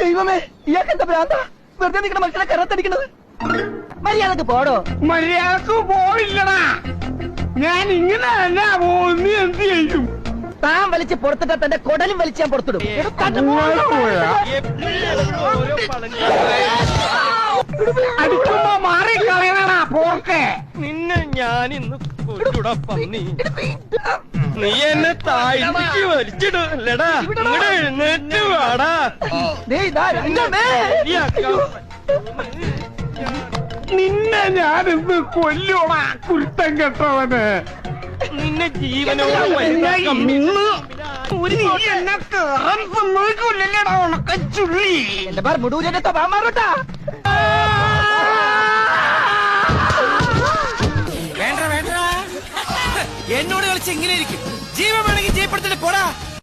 ദൈവമേ ഇയാൾക്ക് എന്താ ഭ്രാന്ത? വെറുതെ നിങ്ങളുടെ മനുഷ്യനെ കരത്തടിക്കണത്. മര്യാദയ്ക്ക് പോടോ. മര്യാദയ്ക്ക് പോയില്ലടാ. ഞാൻ ഇങ്ങനെ അല്ല പോകുന്നു എന്ത് ചെയ്യും? താൻ വലിച്ച് പുറത്തിട്ട തന്റെ കൊടലും വലിച്ച് ഞാൻ പുറത്തിടും. അടിക്കുമ്പോ മാറി കളയണടാ പോർക്കെ. നിന്നെ ഞാൻ ഇന്ന് കൊല്ലുടാ പന്നി. നീ എന്നെ താഴ്ത്തിക്ക് വലിച്ചിടല്ലടാ ഇവിടെ എഴുന്നേറ്റ് വാടാ. നിന്നെ ഞാനിന്ന് കൊല്ലോടാ കുരുത്തം കെട്ടവന്. നിന്നെ ജീവനോട് എന്നെ കേറാൻ സമ്മതിക്കില്ലല്ലേടാ ഉണക്ക ചുള്ളി. എന്റെ പറ മുടൂരിന്റെ സ്വഭാവം മാറൂട്ടാ എന്നോട് കളിച്ച് ഇങ്ങനെ ഇരിക്കും. ജീവൻ വേണമെങ്കിൽ ജയപ്പെടുത്തിട്ട് പോടാ.